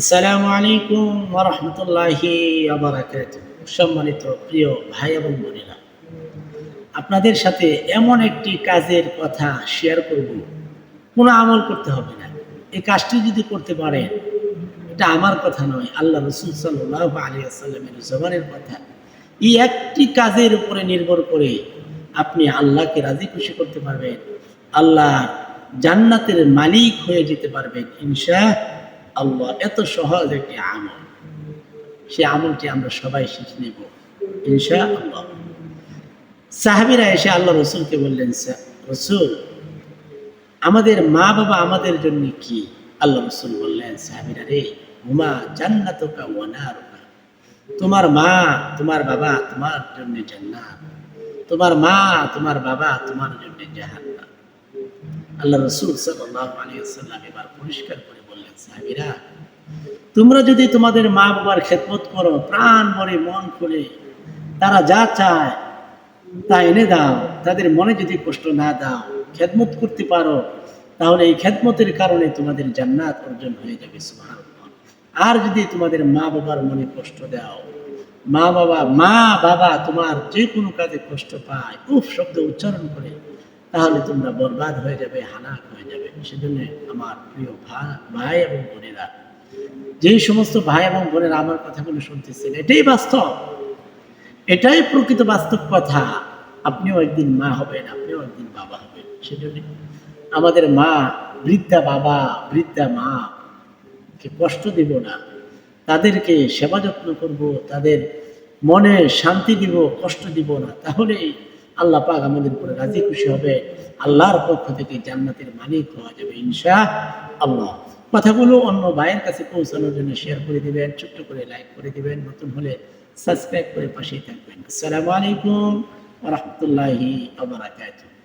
আসসালামু আলাইকুম ওরহমতুল্লাহি আবরাকাত সম্মানিত প্রিয় ভাই এবং বোনেরা, আপনাদের সাথে এমন একটি কাজের কথা শেয়ার করব। কোনো আমল করতে হবে না। এই কাজটি যদি করতে পারেন, এটা আমার কথা নয়, আল্লাহ রসুল সাল্লাহ আলী আসাল্লামের জবানের কথা। এই একটি কাজের উপরে নির্ভর করে আপনি আল্লাহকে রাজি খুশি করতে পারবেন, আল্লাহ জান্নাতের মালিক হয়ে যেতে পারবেন, ইনশা আল্লাহ এত সহজ একটি আমল। সে আমলটি আমরা সবাই শিখে নেব ইনশা আল্লাহ সাহাবিরা এসে আল্লাহ রসুলকে বললেন রসুল, আমাদের মা বাবা আমাদের জন্য কি? আল্লাহ রসুল বললেন, সাহাবিরা রে, হুমা জান্নাতুকা ওয়া তোমার মা, তোমার বাবা তোমার জন্য জান্নাত। তোমার মা, তোমার বাবা তোমার জন্য জাহান্নাম। আল্লাহ রসুল সাল্লাল্লাহু আলাইহি ওয়াসাল্লাম এবার পরিষ্কার করে সাহাবীরা, তোমরা যদি তোমাদের মা বাবার খেদমত করো, প্রাণ ভরে মন খুলে, তারা যা চায় তা এনে দাও, তাদের মনে যদি কষ্ট না দাও, খেদমত করতে পারো, তাহলে এই খেদমতের কারণে তোমাদের জান্নাত অর্জন হয়ে যাবে। আর যদি তোমাদের মা বাবার মনে কষ্ট দাও, মা বাবা মা বাবা তোমার যে কোনো কাজে কষ্ট পায়, উফ, শব্দ উচ্চারণ করে তাহলে তোমরা বরবাদ হয়ে যাবে হানাক হয়ে যাবে। সেজন্য আমার প্রিয় ভাই এবং বোনেরা, যেই সমস্ত ভাই এবং বোনেরা আমার কথাগুলো শুনতেছেন, এটাই বাস্তব। এটাই প্রকৃত বাস্তব কথা। আপনিও একদিন মা হবেন, আপনিও একদিন বাবা হবেন। সেজন্য আমাদের মা, বৃদ্ধা বাবা, বৃদ্ধা মা, কে কষ্ট দিব না। তাদেরকে সেবা যত্ন করব, তাদের মনে শান্তি দিব, কষ্ট দিব না। তাহলে আল্লাহ পাক আমাদের উপরে রাজি খুশি হবে। আল্লাহর পক্ষ থেকে জান্নাতের মালিক হওয়া যাবে ইনশা আল্লাহ কথাগুলো অন্য ভাইয়ের কাছে পৌঁছানোর জন্য শেয়ার করে দিবেন, ছোট্ট করে লাইক করে দিবেন, নতুন হলে সাবস্ক্রাইব করে পাশেই থাকবেন। আসসালামু আলাইকুম রহমতুল্লাহি আবরাকাতুহ